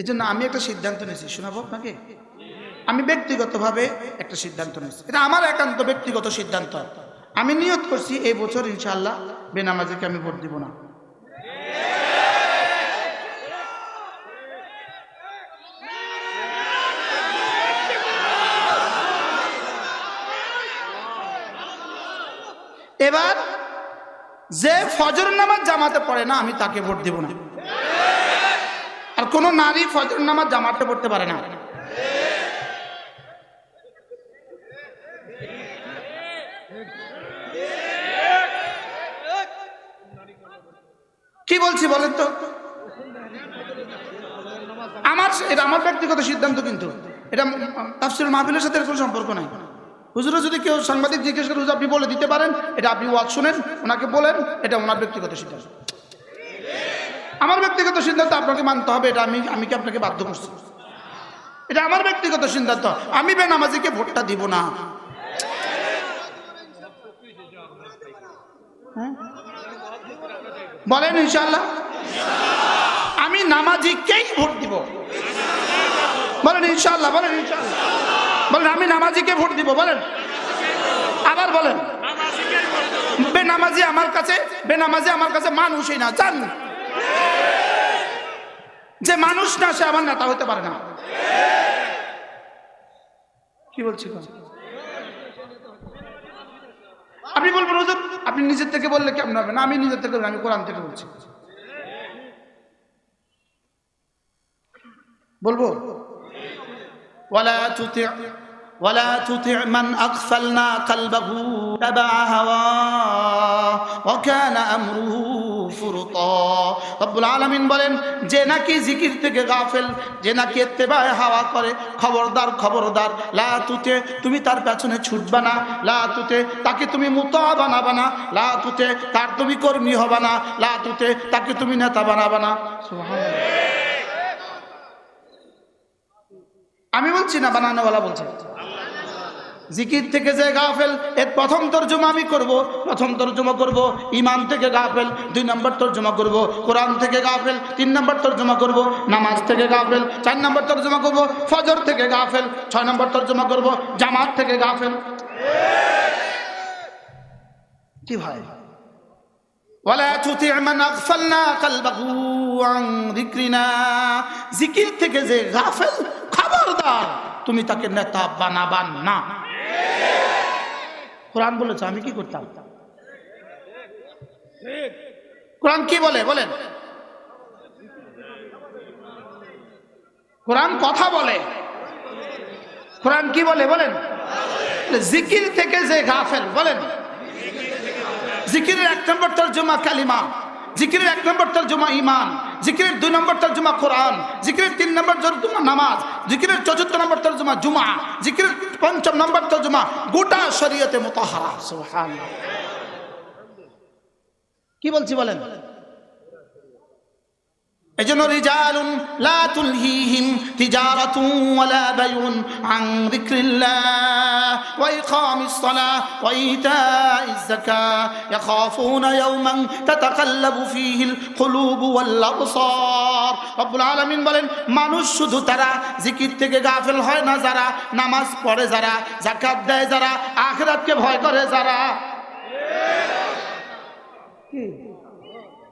এই জন্য আমি একটা সিদ্ধান্ত নিয়েছি। শোনাবো আপনাকে? আমি ব্যক্তিগতভাবে একটা সিদ্ধান্ত নিয়েছি। এটা আমার একান্ত ব্যক্তিগত সিদ্ধান্ত। আমি নিয়ত করছি এই বছর ইনশাআল্লাহ বেনামাজিকে আমি ভোট দিব না। এবার যে ফজর নামাজ জামাতে পড়ে না, আমি তাকে ভোট দিব না। কোন নারী ফজর নামাজ জামাতে পড়তে পারে না। কি বলছি বলেন তো? আমার এটা আমার ব্যক্তিগত সিদ্ধান্ত কিন্তু। এটা তাফসির মাহফিলের সাথে কোনো সম্পর্ক নাই। হুজুরে যদি কেউ সাংবাদিক জিজ্ঞেস করে, হুজুর, আপনি বলে দিতে পারেন? এটা আপনি ওয়াজ শুনেন, ওনাকে বলেন, এটা ওনার ব্যক্তিগত সিদ্ধান্ত। আমার ব্যক্তিগত সিদ্ধান্ত আপনাকে মানতে হবে, এটা আমি আমি কি আপনাকে বাধ্য করছি? এটা আমার ব্যক্তিগত সিদ্ধান্ত। আমি বেনামাজিকে ভোটটা দিব না। হ্যাঁ? বলেন ইনশাল্লাহ আমি নামাজিকেই ভোট দিব। বলেন ইনশাল্লাহ বলেন ইনশাল্লাহ বলেন, আমি নামাজিকে ভোট দিব, বলেন। আবার বলেন। বেনামাজি আমার কাছে বেনামাজি আমার কাছে মানুষই না, জান। যে মানুষ না, সে আমার নেতা হতে পারে না। কি বলছি আপনি বলবেন, হুজুর, আপনি নিজের থেকে বললে কেমন হবে? না, আমি নিজের থেকে আমি কোরআন থেকে বলছি। বলব? ওয়ালা ولا تطع من أغفلنا قلبه تبع هواه وكان أمره فرطا রব্বুল আলামিন বলেন যে নাকি জিকির থেকে গাফেল যে নাকি ইত্তেবায় হাওয়া করে খবরদার খবরদার লা তুতে তুমি তার পেছনে ছুটবা না লা তুতে তাকে তুমি মুতা বানাবা না লা তুতে তার তুমি কর্মী হবা না লা তুতে তাকে তুমি নেতা বানাবা না সুবহানাল্লাহ আমি বলছি না বানানোওয়ালা বলছে জিকির থেকে যে গাফেল, এর প্রথম তর্জমা আমি করব। প্রথম তর্জমা করব ইমান থেকে গাফেল, দুই নম্বর তর্জমা করব। কোরআন থেকে গাফেল, তিন নম্বর তর্জমা করব। নামাজ থেকে গাফেল, চার নম্বর তর্জমা করব। ফজর থেকে গাফেল, ছয় নম্বর তর্জমা করব। জামাত থেকে গাফেল। কি ভাই? জিকির থেকে যে গাফেল, খবরদার, তুমি তাকে নেতা বানাবান না। কোরআন বলেছে, আমি কি করতাম? কোরআন কি বলে, বলেন। কোরআন কথা বলে। কোরআন কি বলে, বলেন। জিকির থেকে যে গাফেল, বলেন। জিকিরের এক নম্বর তর্জমা কালিমা। জিকিরের এক নম্বর তর্জমা ইমান জিকিরের দুই নম্বর তর্জমা কোরআন, জিকিরের তিন নম্বর তর্জমা নামাজ, জিকিরের চতুর্থ নম্বর তর্জমা জুমা, জিকিরের পঞ্চম নম্বর তর্জমা গোটা শরীয়তে মোতাহারা। হারা কি বলছি বলেন? এজন্য রিজালুন লা তুলহিহিম তিজারাতুন ওয়ালা বাইউন আন যিকরিল্লাহ ওয়া ইকামিস সালাহ ওয়া ইতাইজ যাকাহ ইয়াখাফুনা ইয়াওমান তাতাকাল্লাবু ফীহিল কুলুবু ওয়াল আবসার। রব্বুল আলামিন বলেন, মানুষ শুধু তারা জিকির থেকে গাফেল হয় না যারা নামাজ পড়ে, যারা যাকাত দেয়, যারা আখিরাতকে ভয় করে, যারা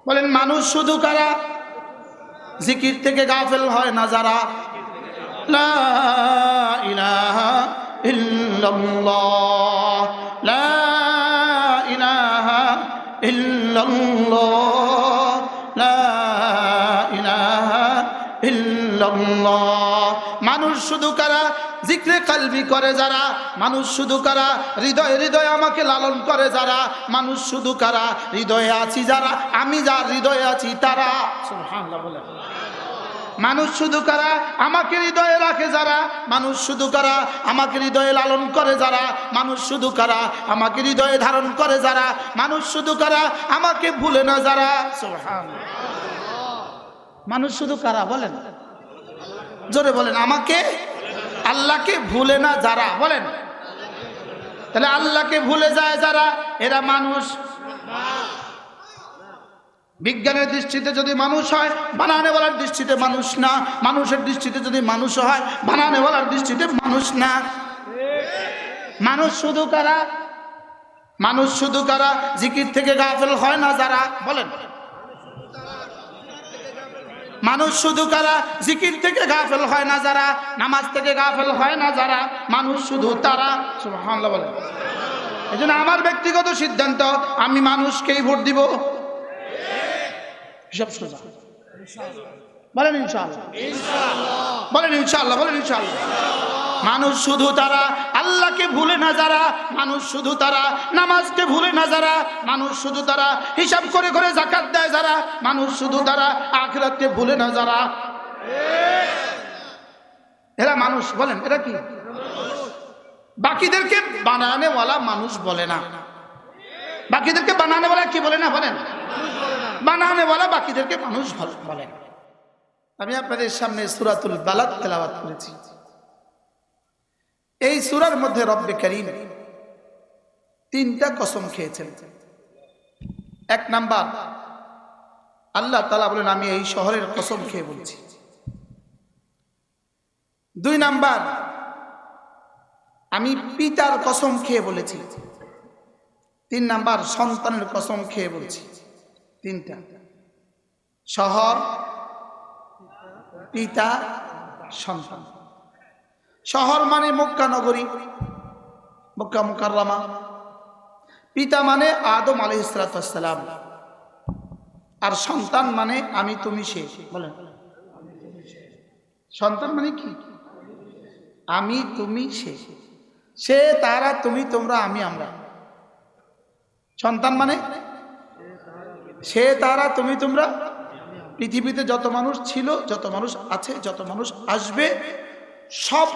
বলেন, মানুষ শুধু কারা জিকির থেকে গাফেল হয় না যারা? লা ইলাহা ইল্লাল্লাহ। লা ইলাহা ইল্লাল্লাহ। লা ইলাহা ইল্লাল্লাহ। মানুষ শুধু কারা? জিক্রে কালবি করে যারা। মানুষ শুধু কারা? হৃদয় হৃদয় আমাকে লালন করে যারা। মানুষ শুধু কারা? হৃদয়ে আছি যারা। আমি যার হৃদয়ে আছি তারা। বলে মানুষ শুধু কারা? আমাকে হৃদয়ে রাখে যারা। মানুষ শুধু কারা? আমাকে হৃদয়ে লালন করে যারা। মানুষ শুধু কারা? আমাকে হৃদয়ে ধারণ করে যারা। মানুষ শুধু কারা? আমাকে ভুলে না যারা। মানুষ শুধু কারা বলেন? জোরে বলেন, আমাকে আল্লাহকে ভুলে না যারা, বলেন। তাহলে আল্লাহকে ভুলে যায় যারা, এরা মানুষ। বিজ্ঞানের দৃষ্টিতে যদি মানুষ হয় বানানেওয়ালার দৃষ্টিতে মানুষ না। মানুষের দৃষ্টিতে যদি মানুষ হয় বানানেওয়ালার দৃষ্টিতে মানুষ না। মানুষ শুধু কারা? মানুষ শুধু কারা? জিকির থেকে গাফেল হয় না যারা, বলেন। মানুষ শুধু কারা? জিকির থেকে গাফেল হয় না যারা, নামাজ থেকে গাফেল হয় না যারা, মানুষ শুধু তারা। সুবহানাল্লাহ বলেন। এই জন্য আমার ব্যক্তিগত সিদ্ধান্ত, আমি মানুষকেই ভোট দিব। হিসাব সোজা। বলেন ইনশাআল্লাহ। বলেন ইনশাআল্লাহ বলেন ইনশাআল্লাহ। মানুষ শুধু তারা আল্লাহকে ভুলে না যারা, মানুষ শুধু তারা। নামাজকে ভুলে না যারা, মানুষ শুধু তারা। হিসাব করে করে জাকাত দেয় যারা, মানুষ শুধু তারা। আখরাতকে ভুলে না যারা। এরা মানুষ, বলেন, এরা কি? বাকিদেরকে বানানেওয়ালা মানুষ বলে না। বাকিদেরকে বানানেওয়ালা কি বলে না, বলেন? বানানেওয়ালা বাকিদেরকে মানুষ বলে- বলে। আমি আপনাদের সামনে সুরাতুল বালাদ তেলাওয়াত করেছি। এই সুরার মধ্যে রব্বে করিম তিনটা কসম খেয়েছেন। এক নাম্বার, আল্লাহ তালা বলেন, আমি এই শহরের কসম খেয়ে বলছি। দুই নাম্বার, আমি পিতার কসম খেয়ে বলেছি। তিন নাম্বার, সন্তানের কসম খেয়ে বলছি। তিনটা, শহর, পিতা, সন্তান। শহর মানে মক্কা নগরী। মক্কা মুকাররামা। পিতা মানে আদম আলহ ইসলাতাম আর সন্তান মানে আমি, তুমি, সে। বলেন। সন্তান মানে কি? আমি, তুমি, সে। সে, তারা, তুমি, তোমরা, আমি, আমরা। সন্তান মানে? সে, তারা, তুমি, তোমরা। পৃথিবীতে যত মানুষ ছিল, যত মানুষ আছে, যত মানুষ আসবে সব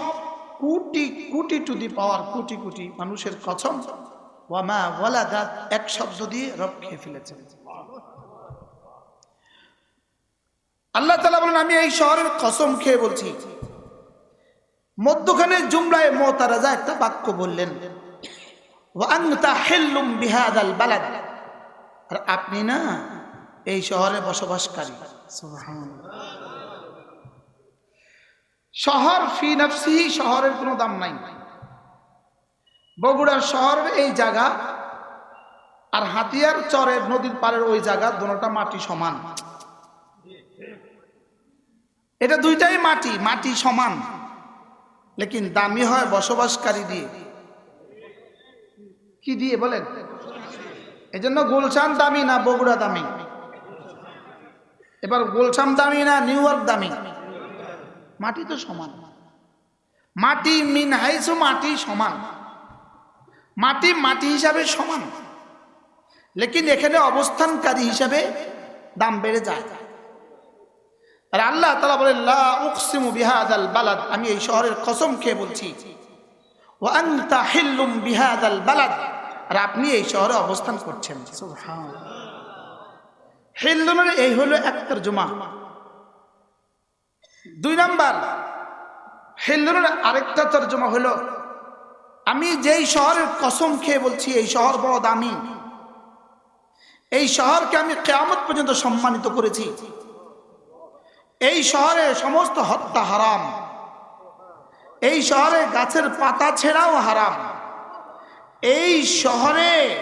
কোটি কোটি টু দি পাওয়ার কোটি কোটি মানুষের কসম ওয়ামা ওয়ালাদা, এক শব্দ দিয়ে রব খেয়ে ফেলেছেন। আল্লাহ তালা বলেন, আমি এই শহরের কসম খেয়ে বলছি। মধ্যখানে জুমলায় মোতারাজা একটা বাক্য বললেন আর আপনি না এই শহরে বসবাসকারী। শহর ফি নফসিহি শহরের কোনো দাম নাই। বগুড়ার শহর এই জায়গা, আর হাতিয়ার চরের নদীর পাড়ের ওই জায়গা দুটোটা মাটি সমান। এটা দুইটাই মাটি মাটি সমান। লেকিন দামি হয় বসবাসকারী দিয়ে। কি দিয়ে বলেন? এই জন্য গুলশান দামি না বগুড়া দামি? এবার গুলশান দামি না নিউ ইয়র্ক দামি? মাটি তো সমান। মাটি মিন হাইসু মাটি সমান। মাটি মাটি হিসাবে সমান। লেকিন এখানে অবস্থানকারী হিসাবে দাম বেড়ে যায়। আর আল্লাহ তালা বলে উকসিমু বিহাদাল বালাদ। আমি এই শহরের কসম খেয়ে বলছি। ও আনতা বিহাদাল বালাদ। আর আপনি এই শহরে অবস্থান করছেন। হিল্লুমের এই হলো এক তর্জমা দুই নাম্বার হিল্লুমের আরেকটা তর্জমা হলো, আমি যেই শহরের কসম খেয়ে বলছি, এই শহর বড় দামি। এই শহরকে আমি কেয়ামত পর্যন্ত সম্মানিত করেছি। এই শহরে সমস্ত হত্যা হারাম। এই শহরে গাছের পাতা ছেঁড়াও হারাম। এই শহরে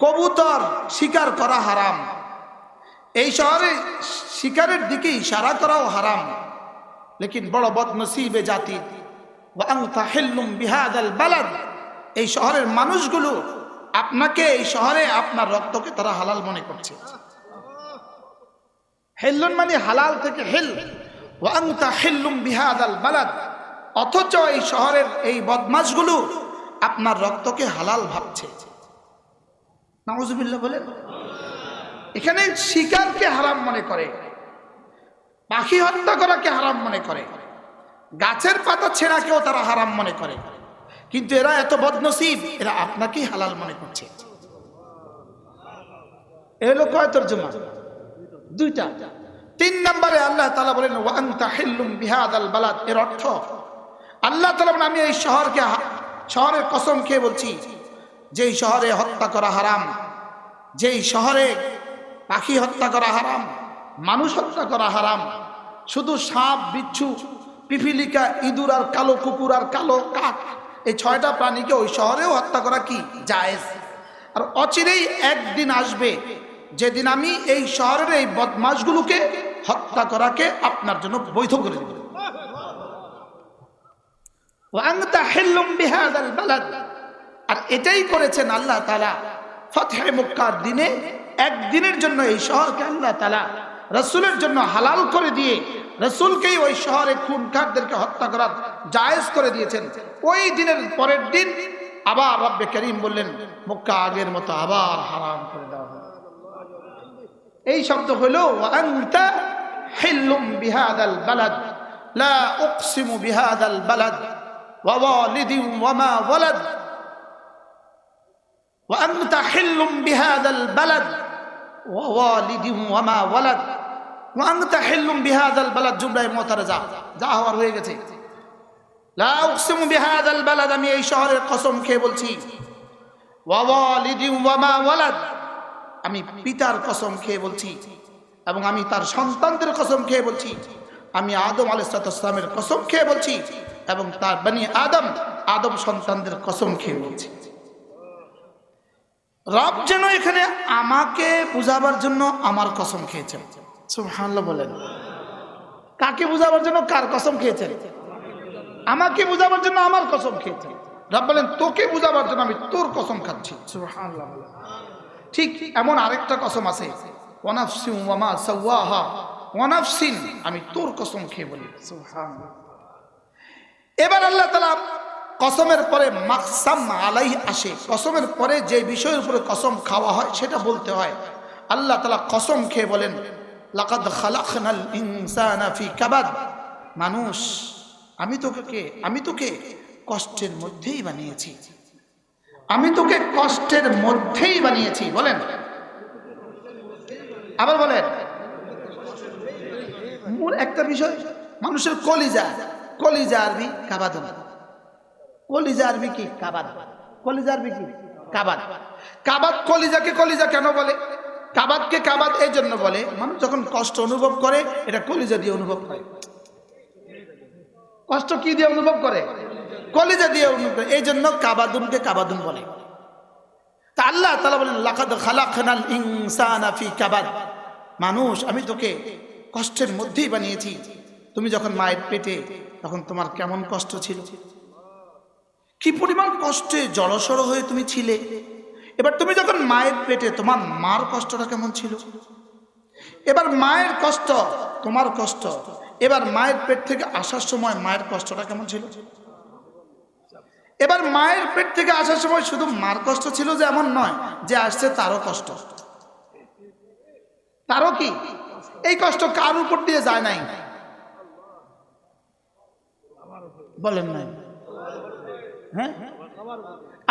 কবুতর শিকার করা হারাম। এই শহরে শিকারের দিকে ইশারা করাও হারাম। লেকিন বড় বদনসিবে জাতি। এই শহরের মানুষগুলো আপনাকে এই শহরে আপনার রক্তকে তারা হালাল মনে করছে। হেল্লুন মানে হালাল থেকে হেল। ওয়াংতা হেল্লুম বিহাদাল বালাদ। অথচ এই শহরের এই বদমাশগুলো আপনার রক্তকে হালাল ভাবছে। নাউজুবিল্লাহ বলেন। এখানে শিকারকে হারাম মনে করে। পাখি হত্যা করাকে হারাম মনে করে। গাছের পাতা ছেঁড়াকেও তারা হারাম মনে করে। কিন্তু এরা এত বদনসিব, এরা আপনাকেই হালাল মনে করছে। এলো কয় তর্জমা? দুইটা। তিন নম্বরে আল্লাহ তালা বলেন ওয়াংতা হিল্লুম বিহাদাল বালাদ। এর অর্থ, আল্লাহ তালা বলেন, আমি এই শহরকে শহরের কসম খেয়ে বলছি, যেই শহরে হত্যা করা হারাম, যেই শহরে পাখি হত্যা করা হারাম মানুষ হত্যা করা হারাম। শুধু সাপ, বিচ্ছু, পিপিলিকা, ইঁদুর আর কালো কুকুর আর কালো কাক, এই ছয়টা প্রাণীকে ওই শহরেও হত্যা করা কি? জায়েজ। আর অচিরেই একদিন আসবে, যেদিন আমি এই শহরের এই বদমাশগুলোকে হত্যা করাকে আপনার জন্য বৈধ করে দেব। আর এটাই করেছেন আল্লাহ তালা ফতহে মক্কার দিনে একদিনের জন্য এই শহরকে আল্লাহ তালা রসুলের জন্য হালাল করে দিয়ে রসুলকেই ওই শহরে খুনখারদেরকে হত্যা করার জায়েজ করে দিয়েছেন ওই দিনের পরের দিন আবার রব্বে করিম বললেন মক্কা আগের মতো আবার হারাম করে দেওয়া হবে এই শব্দ হলো ওয়াংতা হিল্লুম বিহাদাল বালাদ লা উকসিমু বিহাদাল বালাদ ওয়া ওয়ালিদিন ওয়া মা ওয়ালাদ وأنت حل بهذا البلد জুমরাই যা যা হওয়ার গেছে। লা আমি এই শহরের কসম খেয়ে বলছি। ওয়ামা আমি পিতার কসম খেয়ে বলছি এবং আমি তার সন্তানদের কসম খেয়ে বলছি। আমি আদম আলাইসালামের কসম খেয়ে বলছি এবং তার বানি আদম আদম সন্তানদের কসম খেয়ে বলছি। রব যেন এখানে আমাকে বুঝাবার জন্য আমার কসম খেয়েছেন। সুবহানাল্লাহ বলেন। কাকে বুঝাবার জন্য কার কসম খেয়েছেন? আমাকে বুঝাবার জন্য আমার কসম খেয়েছেন। রব বলেন, তোকে বুঝাবার জন্য আমি তোর কসম খাচ্ছি। সুবহানাল্লাহ বলেন। ঠিক এমন আরেকটা কসম আছে আমি তোর কসম খেয়ে বলি। এবার আল্লাহ তালা কসমের পরে মাকসাম আলাই আসে। কসমের পরে যে বিষয়ের উপরে কসম খাওয়া হয়, সেটা বলতে হয়। আল্লাহ তালা কসম খেয়ে বলেন, লাকাদ কাবাদ। মানুষ, আমি তোকে কে? আমি তোকে কষ্টের মধ্যেই বানিয়েছি। আমি তোকে কষ্টের মধ্যেই বানিয়েছি। বলেন। আবার বলেন। মূল একটা বিষয়, মানুষের কলিজা কলিজা আরবি কাবাদন। কলিজা আরবি কি কাবাদ কলিজা আরবি কি কাবাদ কাবাদ কলিজাকে কলিজা কেন বলে? কাবাদকে কাবাদ এই জন্য বলে, মানুষ যখন কষ্ট অনুভব করে, এটা কলিজা দিয়ে অনুভব করে। কষ্ট কি দিয়ে অনুভব করে? কলিজা দিয়ে অনুভব করে। এই জন্য কাবাদুনকে কাবাদুন বলে। তা আল্লাহ তালা বলেন, লাকাদ খালাকনাল ইনসানা ফি কাবাদ। মানুষ, আমি তোকে কষ্টের মধ্যেই বানিয়েছি। তুমি যখন মায়ের পেটে, তখন তোমার কেমন কষ্ট ছিল? কি পরিমাণ কষ্টে জড়সড় হয়ে তুমি ছিলে? এবার তুমি যখন মায়ের পেটে, তোমার মার কষ্টটা কেমন ছিল? এবার মায়ের কষ্ট, তোমার কষ্ট, এবার মায়ের পেট থেকে আসার সময় মায়ের কষ্টটা কেমন ছিল? এবার মায়ের পেট থেকে আসার সময় শুধু মার কষ্ট ছিল যে এমন নয়, যে আসছে তারও কষ্ট। তারও কি? এই কষ্ট কার উপর দিয়ে যায় নাই? বলেন নাই। হ্যাঁ?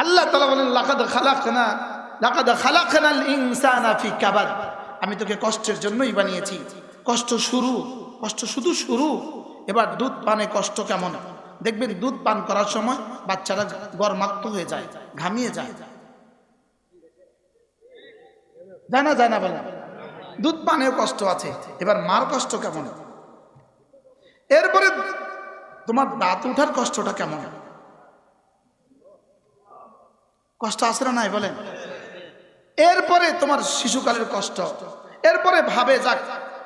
আল্লাহ তালা বলেন, লাকাদ খালাকনা, লাকাদ খালাকনাল ইনসানা ফি কাবাদ। আমি তোকে কষ্টের জন্যই বানিয়েছি। কষ্ট শুরু, কষ্ট শুধু শুরু। এবার দুধ পানে কষ্ট কেমন? দেখবেন দুধ পান করার সময় বাচ্চারা গরমাক্ত হয়ে যায়, ঘামিয়ে যায়। যায় না যায় না বলেন? দুধ পানেও কষ্ট আছে। এবার মার কষ্ট কেমন? এরপরে তোমার দাঁত উঠার কষ্টটা কেমন? কষ্ট আছে না নাই, বলেন? এরপরে তোমার শিশুকালের কষ্ট। এরপরে ভাবে, যাক,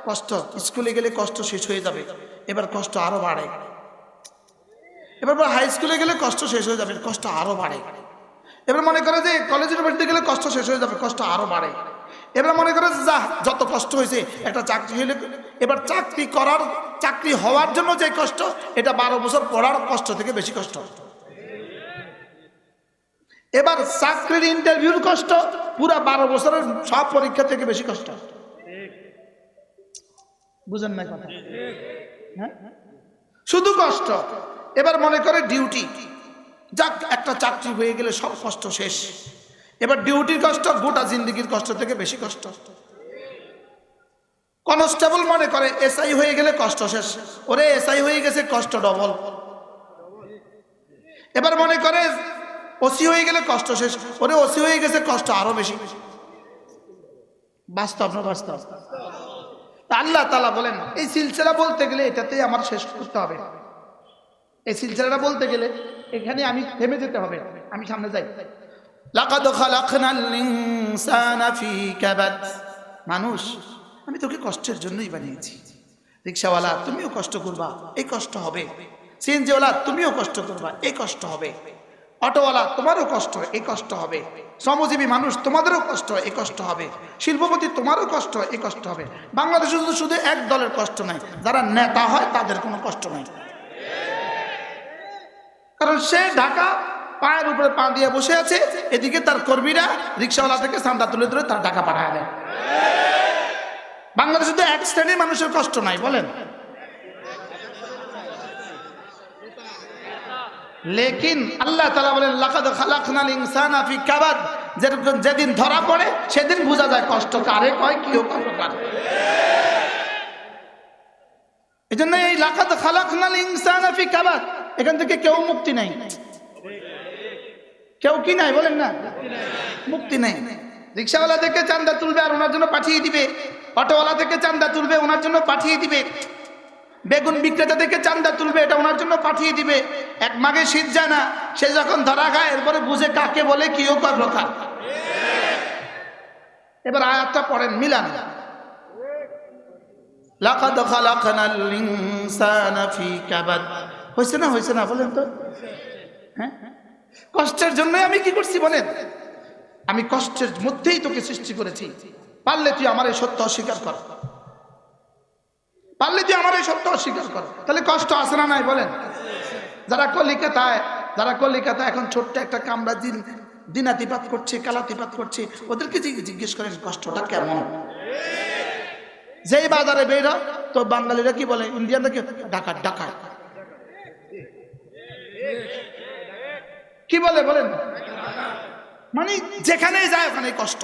কষ্ট, স্কুলে গেলে কষ্ট শেষ হয়ে যাবে, এবার কষ্ট আরও বাড়ে। এবার হাই স্কুলে গেলে কষ্ট শেষ হয়ে যাবে, কষ্ট আরও বাড়ে। এবার মনে করে যে কলেজ ইউনিভার্সিটি গেলে কষ্ট শেষ হয়ে যাবে, কষ্ট আরও বাড়ে। এবার মনে করে যে যা যত কষ্ট হয়েছে, একটা চাকরি হলে এবার চাকরি করার, চাকরি হওয়ার জন্য যে কষ্ট, এটা বারো বছর পড়ার কষ্ট থেকে বেশি কষ্ট। এবার চাকরির ইন্টারভিউর কষ্ট, পুরা বারো বছরের সব পরীক্ষা থেকে বেশি কষ্ট। বুঝেন না কথা? হ্যাঁ? শুধু কষ্ট। এবার মনে করে ডিউটি যাক, একটা চাকরি হয়ে গেলে সব কষ্ট শেষ। এবার ডিউটির কষ্ট, গোটা জিন্দগির কষ্ট থেকে বেশি কষ্ট। কনস্টেবল মনে করে এসআই হয়ে গেলে কষ্ট শেষ। ওরে এসআই হয়ে গেছে, কষ্ট ডবল এবার মনে করে ওসি হয়ে গেলে কষ্ট শেষ। ওরে ওসি হয়ে গেছে, কষ্ট আরও বেশি। বাস্তব না বাস্তব? আল্লাহ তালা বলেন, এই সিলসিলা বলতে গেলে এটাতেই আমার শেষ করতে হবে। এই সিলসিলাটা বলতে গেলে এখানে আমি থেমে যেতে হবে। আমি সামনে যাই। মানুষ, আমি তোকে কষ্টের জন্যই বানিয়েছি। রিক্সাওয়ালা, তুমিও কষ্ট করবা, এই কষ্ট হবে। সিএনজিওয়ালা, তুমিও কষ্ট করবা, এই কষ্ট হবে। অটোওয়ালা, তোমারও কষ্ট এই কষ্ট হবে। শ্রমজীবী মানুষ, তোমাদেরও কষ্ট এই কষ্ট হবে। শিল্পপতি, তোমারও কষ্ট এই কষ্ট হবে। বাংলাদেশে শুধু শুধু এক দলের কষ্ট নাই। যারা নেতা হয়, তাদের কোনো কষ্ট নাই। কারণ সে ঢাকা পায়ের উপরে পা দিয়ে বসে আছে, এদিকে তার কর্মীরা রিক্সাওয়ালা থেকে চান্দা তুলে তুলে তার ঢাকা পাঠায় দেয়। বাংলাদেশে তো এক শ্রেণির মানুষের কষ্ট নাই, বলেন। লেকিন আল্লাহ তালা বলেন, লাকাদ খালাকনাল ইনসানা ফি কাবাদ। যেরকম যেদিন ধরা পড়ে, সেদিন বোঝা যায় কষ্ট কারে কয়, কি কার এই জন্য এই লাকাদ খালাকনাল ইনসানা ফি কাবাদ, এখান থেকে কেউ মুক্তি নাই। কেউ কি নাই, বলেন না? মুক্তি নেই। রিক্সাওয়ালা থেকে চান্দা তুলবে আর ওনার জন্য পাঠিয়ে দিবে। অটোওয়ালা থেকে চান্দা তুলবে, ওনার জন্য পাঠিয়ে দিবে। বেগুন বিক্রেতা থেকে চান্দা তুলবে, এটা ওনার জন্য পাঠিয়ে দিবে। এক মাগে শীত যায় না, সে যখন ধরা খায়, এরপরে বুঝে কাকে বলে কিও কর রক্ষা এবার আয়াতটা পড়েন, মিলান। হইছে না হইছে না, বলেন তো। হ্যাঁ? কষ্টের জন্যই আমি কি করছি, বলেন? আমি কষ্টের মধ্যেই তোকে সৃষ্টি করেছি। পারলে তুই আমার এই সত্য অস্বীকার কর। পারলে যে আমার এই সত্য অস্বীকার কর। তাহলে কষ্ট আসে না নাই বলেন? যারা কলিকাতায়, যারা কলিকাতা এখন ছোট্ট একটা কামরা দিন, দিনাতিপাত করছে, কালাতিপাত করছে, ওদেরকে জিজ্ঞেস করেন, কষ্টটা কেমন? যেই বাজারে বের তো বাঙালিরা কি বলে? ইন্ডিয়ানরা কি? ডাকাত ডাকাত। কি বলে বলেন? মানে যেখানেই যায় ওখানে কষ্ট।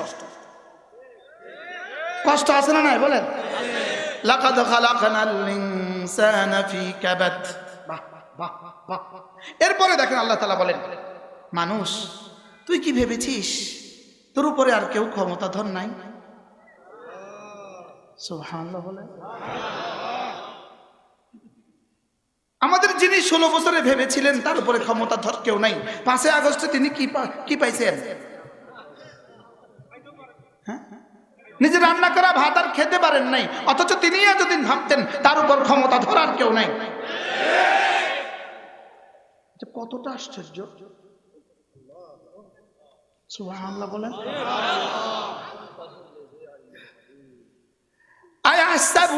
কষ্ট আছে না নাই বলেন? লাকাদ খালাকনাল ইনসানা ফি বাহ এরপরে দেখেন আল্লাহ তাআলা বলেন, মানুষ, তুই কি ভেবেছিস তোর উপরে আর কেউ ক্ষমতা ক্ষমতাধর নাই? বলেন। আমাদের যিনি ষোলো বছরে ভেবেছিলেন তার উপরে ক্ষমতা ধর কেউ নাই। পাঁচই আগস্টে তিনি কি পাইছেন হ্যাঁ? নিজে রান্না করা ভাত আর খেতে পারেন নাই অথচ তিনি এতদিন ভাবতেন তার উপর ক্ষমতা ধরার কেউ নাই যে কতটা আশ্চর্য সুবহানাল্লাহ বলেন أيحسب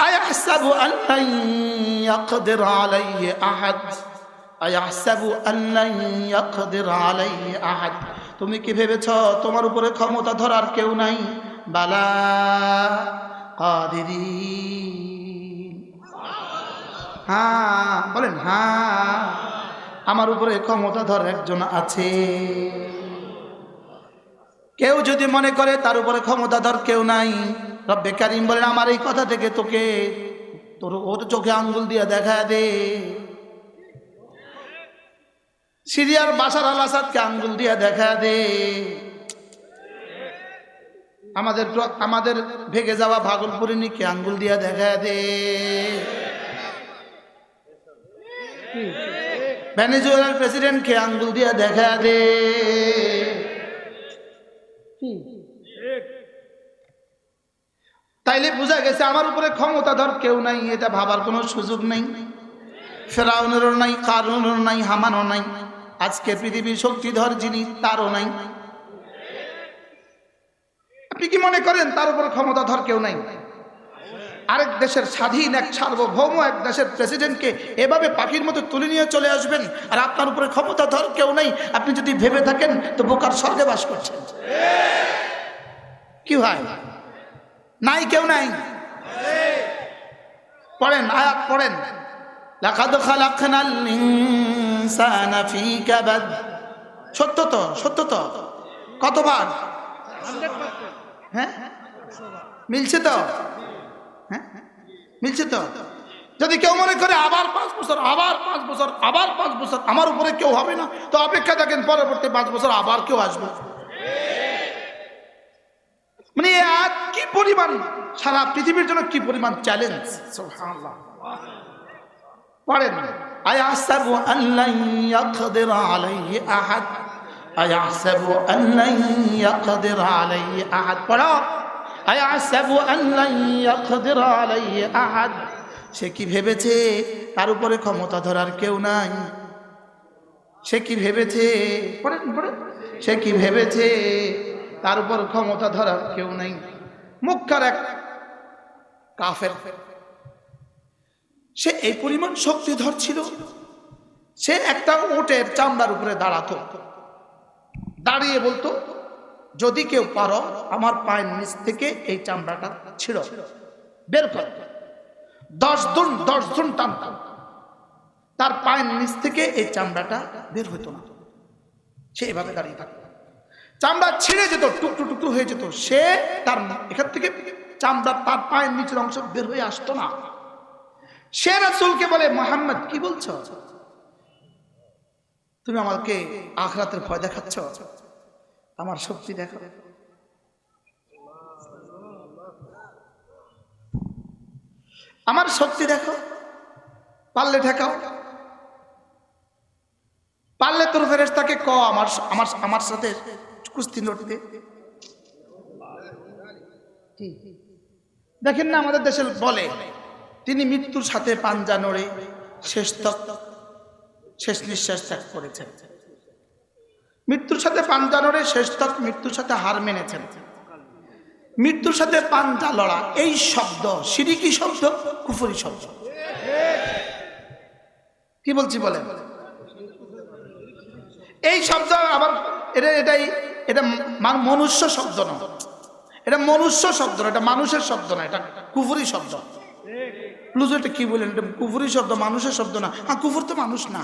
أيحسب أن لن يقدر عليه أحد أيحسب أن لن يقدر عليه أحد তুমি কি ভেবেছ তোমার উপরে ক্ষমতা ধরার কেউ নাই বালা কাদিরিন বলেন হ্যাঁ আমার উপরে ক্ষমতা ধর একজন আছে। কেউ যদি মনে করে তার উপরে ক্ষমতাধর কেউ নাই, রব্বে কারিম বলেন, আমার এই কথা থেকে তোকে, তোর ওর চোখে আঙ্গুল দিয়ে দেখা দে। সিরিয়ার বাসার আল আসাদকে আঙ্গুল দিয়ে দেখা দে। আমাদের আমাদের ভেগে যাওয়া ভাগলপুরিনীকে আঙ্গুল দিয়া দেখা দে। ভেনেজুয়েলার প্রেসিডেন্টকে আঙ্গুল দিয়া দেখা দে। তাইলে বোঝা গেছে আমার উপরে ক্ষমতাধর কেউ নাই, এটা ভাবার কোনো সুযোগ নেই। ফেরাউনেরও নাই কারণেরও নাই, হামানও নাই। আজকে পৃথিবীর শক্তিধর যিনি, তারও নাই। কি মনে করেন তার উপর ক্ষমতাধর কেউ নাই? আরেক দেশের স্বাধীন এক সার্বভৌম এক দেশের প্রেসিডেন্টকে এভাবে পাখির মতো তুলে নিয়ে চলে আসবেন, আর আপনার উপরে ক্ষমতাধর কেউ নাই? আপনি যদি ভেবে থাকেন, তো বোকার স্বর্গে বাস করছেন। কি হয়? নাই কেউ নাই? পড়েন, আয়াত পড়েন। সত্য তো সত্য তো। কতবার? হ্যাঁ? মিলছে তো? হ্যাঁ? মিলছে তো? যদি কেউ মনে করে আবার পাঁচ বছর, আবার পাঁচ বছর, আবার পাঁচ বছর, আমার উপরে কেউ হবে না, তো অপেক্ষা থাকেন পরবর্তী পাঁচ বছর আবার কেউ আসবে। মানে আয়াত কি পরিমাণ, সারা পৃথিবীর জন্য কি পরিমাণ চ্যালেঞ্জ পড়েন আয়াসাবু আল্লান ইয়াকদির আলাইহি আহাদ। সে কি ভেবেছে তার উপরে ক্ষমতা ধরার কেউ নাই? সে কি ভেবেছে সে কি ভেবেছে তার উপর ক্ষমতা ধরার কেউ নেই? মুখার এক কাফের। সে এই পরিমাণ শক্তিধর ছিল। সে একটা ওটের চামড়ার উপরে দাঁড়াতো। দাঁড়িয়ে বলতো, যদি কেউ পারো, আমার পায়ের নিচ থেকে এই চামড়াটা ছিঁড়ো। বের কর। দশ জন দশ জন টানতাম তার পায়ের নিচ থেকে এই চামড়াটা বের হতো না। সে এভাবে দাঁড়িয়ে থাকতো। চামড়া ছিঁড়ে যেত টুকটু টুকটু হয়ে যেত। সে তার এখান থেকে চামড়া তার পায়ের নিচের অংশ বের হয়ে আসতো না। সে রাসুলকে বলে, মোহাম্মদ, কি বলছো? তুমি আমাকে আখরাতের ভয় দেখাচ্ছ? আমার শক্তি দেখো আমার শক্তি দেখো পারলে ঠেকাও। পারলে তোর ফেরেস তাকে ক আমার আমার আমার সাথে কুস্তি লড়তে। দেখেন না আমাদের দেশে বলে, তিনি মৃত্যুর সাথে পাঞ্জা নড়ে, শেষ তক শেষ নিঃশ্বাস ত্যাগ করেছেন। মৃত্যুর সাথে পাঞ্জা নড়ে শেষ তক মৃত্যুর সাথে হার মেনেছেন। মৃত্যুর সাথে পাঞ্জা লড়া এই শব্দ, সিরিকি শব্দ, কুফুরি শব্দ। কি বলছি বলেন? এই শব্দ আবার, এটা, এটাই, এটা মনুষ্য শব্দ না এটা মনুষ্য শব্দ না এটা মানুষের শব্দ না এটা কুফুরি শব্দ। প্লুজ এটা কি বলেন এটা কুফুরি শব্দ, মানুষের শব্দ না। হ্যাঁ কুফুর তো মানুষ না।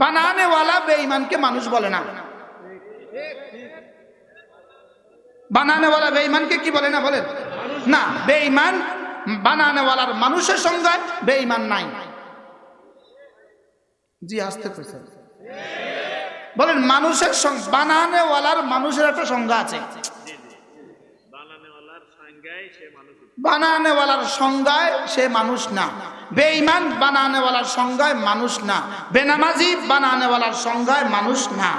বানানেওয়ালা বেঈমানকে মানুষ বলে না। বানানেওয়ালা বেঈমানকে কি বলে না বলেন না বেঈমান বানানেওয়ালার মানুষের সংজ্ঞায় বেঈমান নাই। জি আসতে পেরেছেন বলেন মানুষের বানানেওয়ালার মানুষের একটা সংজ্ঞা আছে। বানানেওয়ালার সংজ্ঞায় সে মানুষ না। বেঈমান বানানেওয়ালার সংজ্ঞায় মানুষ না। বেনামাজি বানানেওয়ালার সংজ্ঞায় মানুষ না।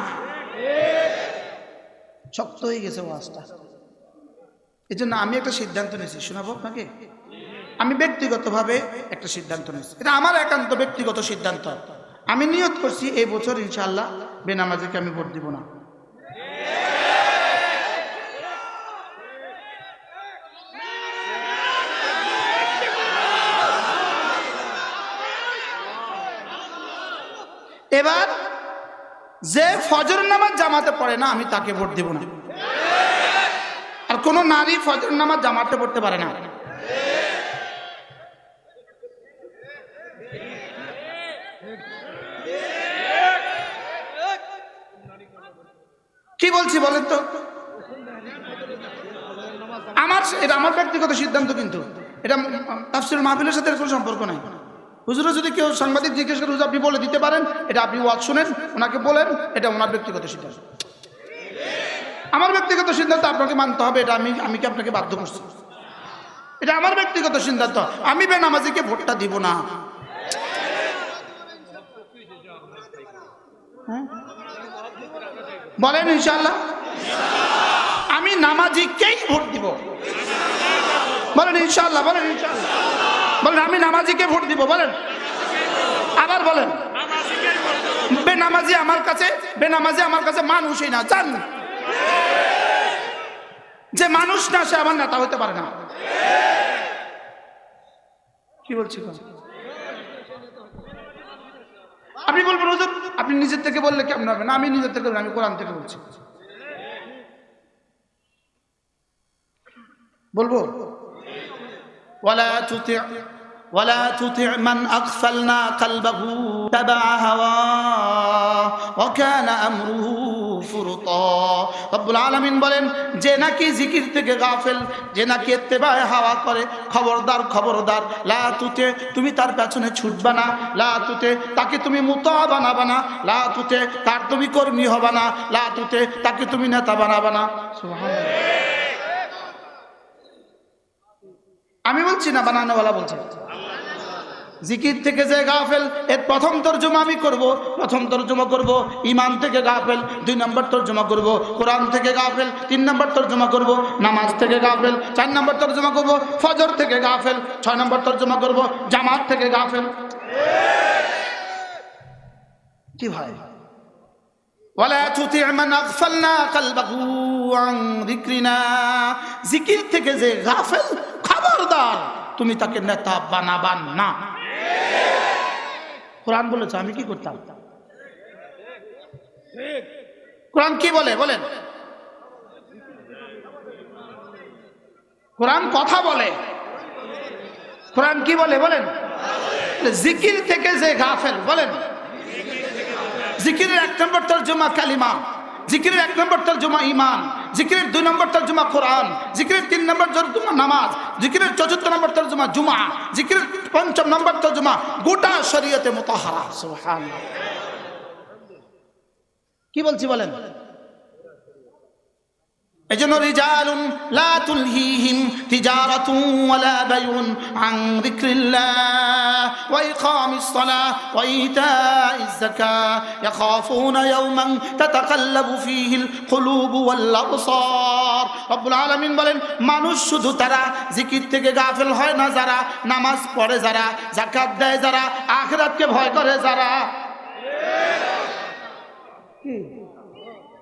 শক্ত হয়ে গেছে ওয়াজটা। এই জন্য আমি একটা সিদ্ধান্ত নিয়েছি। শোনাবো আপনাকে? আমি ব্যক্তিগতভাবে একটা সিদ্ধান্ত নিয়েছি। এটা আমার একান্ত ব্যক্তিগত সিদ্ধান্ত। আমি নিয়ত করছি, এই বছর ইনশাল্লাহ বেনামাজিকে আমি ভোট দিব না। এবার যে ফজর নামাজ জামাতে পড়ে না, আমি তাকে ভোট দেব না। আর কোন নারী ফজর নামাজ জামাতে পড়তে পারে না। কি বলছি বলেন তো? আমার এটা আমার ব্যক্তিগত সিদ্ধান্ত কিন্তু। এটা তাফসির মাহফিলের সাথে কোনো সম্পর্ক নাই। হুজুরে যদি কেউ সাংবাদিক জিজ্ঞেস করে, হুজুর, আপনি বলে দিতে পারেন? এটা আপনি ওয়াজ শুনেন, ওনাকে বলেন, এটা ওনার ব্যক্তিগত সিদ্ধান্ত। আমার ব্যক্তিগত সিদ্ধান্ত আপনাকে মানতে হবে, এটা আমি আমি কি আপনাকে বাধ্য করছি? এটা আমার ব্যক্তিগত সিদ্ধান্ত, আমি বেনামাজিকে ভোটটা দিব না। হ্যাঁ? বলেন ইনশাল্লাহ আমি নামাজিকেই ভোট দিব। বলেন ইনশাল্লাহ বলেন ইনশাল্লাহ বলেন, আমি নামাজিকে ভোট দিব, বলেন। আবার বলেন। বেনামাজি আমার কাছে, বেনামাজি আমার কাছে মানুষই না, জান। যে মানুষ না, সে আমার নেতা হতে পারে না। কি বলছি? আপনি বলবেন, হুজুর, আপনি নিজের থেকে বললে কেমন হবে? না, আমি নিজের থেকে আমি কোরআন থেকে বলছি। বলব? ولا تطع ولا تطع من أغفلنا قلبه تبع هواه وكان أمره فرطا রব্বুল আলামিন বলেন যে নাকি জিকির থেকে গাফেল যে নাকি ইত্তেবায় হাওয়া করে খবরদার খবরদার লা তুতে তুমি তার পেছনে ছুটবা না লা তুতে তাকে তুমি মুতা বানাবা না লা তুতে তার তুমি কর্মী হবা না লা তুতে তাকে তুমি নেতা বানাবা না আমি বলছি না, বানানোওয়ালা বলছি। জিকির থেকে যে গাফেল, এর প্রথম তর্জমা আমি করব, প্রথম তর্জমা করব ইমান থেকে গাফেল, দুই নম্বর তর্জমা করব, কোরআন থেকে গাফেল, তিন নম্বর তর্জমা করব, নামাজ থেকে গাফেল, চার নম্বর তর্জমা করব, ফজর থেকে গাফেল, ছয় নম্বর তর্জমা করব, জামাত থেকে গাফেল। কি ভাই? জিকির থেকে যে গাফেল খবরদার, তুমি তাকে নেতা বানাবান না। কোরআন বলেছে, আমি কি করতাম? কোরআন কি বলে, বলেন। কোরআন কথা বলে। কোরআন কি বলে, বলেন। জিকির থেকে যে গাফেল, বলেন। জিকিরের এক নম্বর তর্জমা কালিমা, জিকিরের এক নম্বর তর্জমা ইমান জিকিরের দুই নম্বর তর্জমা কোরআন, জিকিরের তিন নম্বর তর্জমা নামাজ, জিকিরের চতুর্থ নম্বর তর্জমা জুমা, জিকিরের পঞ্চম নম্বর তর্জমা গোটা শরীয়তে মোতাহারা। কি বলছি বলেন এজন্য রিজালুন লা তুলহিহিম তিজারাতুন ওয়ালা বাইউন আন যিকরিল্লাহ। ওয়া ইকামিস সালাহ ওয়া ইতাইজ যাকাহ। ইয়াখাফুনা ইয়াওমান তাতাকাল্লাবু ফীহিল কুলুবু ওয়াল আবসার। রব্বুল আলামিন বলেন মানুষ শুধু তারা জিকির থেকে গাফেল হয় না যারা নামাজ পড়ে যারা যাকাত দেয় যারা আখিরাতকে ভয় করে যারা।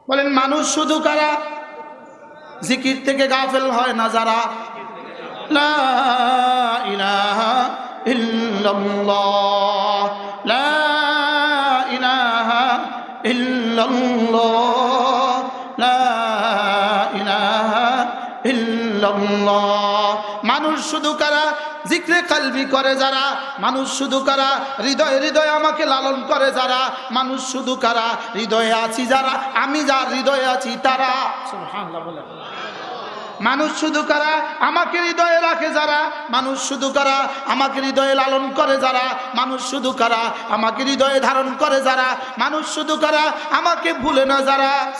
বলেন মানুষ শুধু কারা? জিকির থেকে গাফেল হয় না যারা? লা ইলাহা ইল্লাল্লাহ। লা ইলাহা ইল্লাল্লাহ। লা ইলাহা ইল্লাল্লাহ। মানুষ শুধু কারা? জিক্রে কালবি করে যারা। মানুষ শুধু কারা? হৃদয় হৃদয় আমাকে লালন করে যারা। মানুষ শুধু কারা? হৃদয়ে আছি যারা। আমি যার হৃদয়ে আছি তারা। মানুষ শুধু কারা? আমাকে হৃদয়ে রাখে যারা। মানুষ শুধু কারা? আমাকে হৃদয়ে লালন করে যারা। মানুষ শুধু কারা? আমাকে হৃদয়ে ধারণ করে যারা। মানুষ শুধু কারা? আমাকে ভুলে না যারা।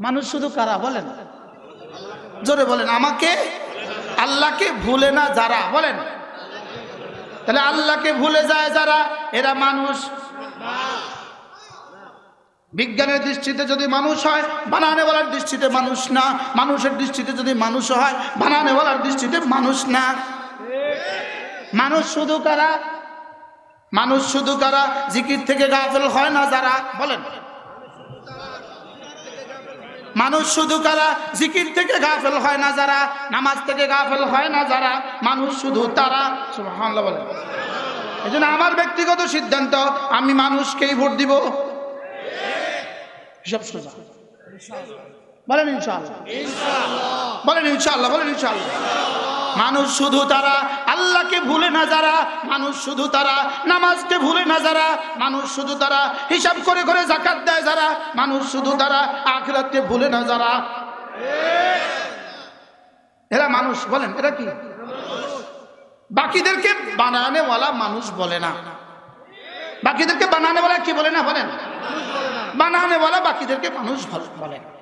মানুষ শুধু কারা? বলেন। জোরে বলেন, আমাকে আল্লাহকে ভুলে না যারা, বলেন। তাহলে আল্লাহকে ভুলে যায় যারা, এরা মানুষ। বিজ্ঞানের দৃষ্টিতে যদি মানুষ হয় বানানেওয়ালার দৃষ্টিতে মানুষ না। মানুষের দৃষ্টিতে যদি মানুষ হয় বানানেওয়ালার দৃষ্টিতে মানুষ না। মানুষ শুধু কারা? মানুষ শুধু কারা? জিকির থেকে গাফেল হয় না যারা, বলেন। মানুষ শুধু কারা জিকির থেকে গাফেল হয় না যারা, নামাজ থেকে গাফেল হয় না যারা, মানুষ শুধু তারা বলে। এই জন্য আমার ব্যক্তিগত সিদ্ধান্ত, আমি মানুষকেই ভোট দিব। হিসাব সোজা। বলেন ইনশাল্লাহ বলেন ইনশাল্লাহ বলেন ইনশাআল্লাহ। মানুষ শুধু তারা আল্লাহকে ভুলে না যারা, মানুষ শুধু তারা নামাজকে ভুলে না যারা, মানুষ শুধু তারা হিসাব করে করে জাকাত দেয় যারা, মানুষ শুধু তারা আখিরাতকে ভুলে না যারা। এরা মানুষ, বলেন, এরা কি? বাকিদেরকে বানানেওয়ালা মানুষ বলে না। বাকিদেরকে বানানেওয়ালা কি বলে না, বলেন? বানানেওয়ালা বাকিদেরকে মানুষ বলে না।